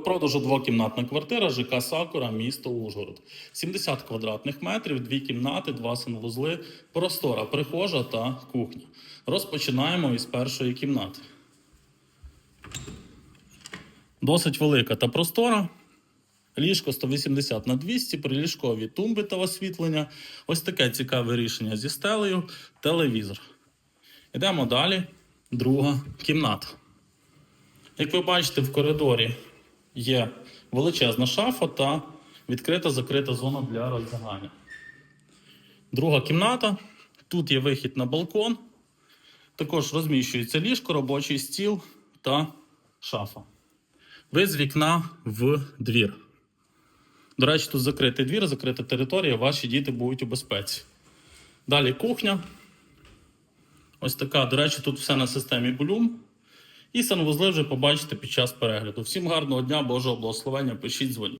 До продажу двокімнатна квартира ЖК Сакура, місто Ужгород. 70 квадратних метрів, дві кімнати, два санвузли, простора, прихожа та кухня. Розпочинаємо із першої кімнати. Досить велика та простора. Ліжко 180 на 200, приліжкові тумби та освітлення. Ось таке цікаве рішення зі стелею, телевізор. Йдемо далі. Друга кімната. Як ви бачите, в коридорі є величезна шафа та відкрита закрита зона для роздягання. Друга кімната. Тут є вихід на балкон. Також розміщується ліжко, робочий стіл та шафа. Ви з вікна в двір. До речі, тут закритий двір, закрита територія, ваші діти будуть у безпеці. Далі кухня. Ось така, до речі, тут все на системі Bloom. І санвузли вже побачите під час перегляду. Всім гарного дня, Божого благословення, пишіть, дзвоніть.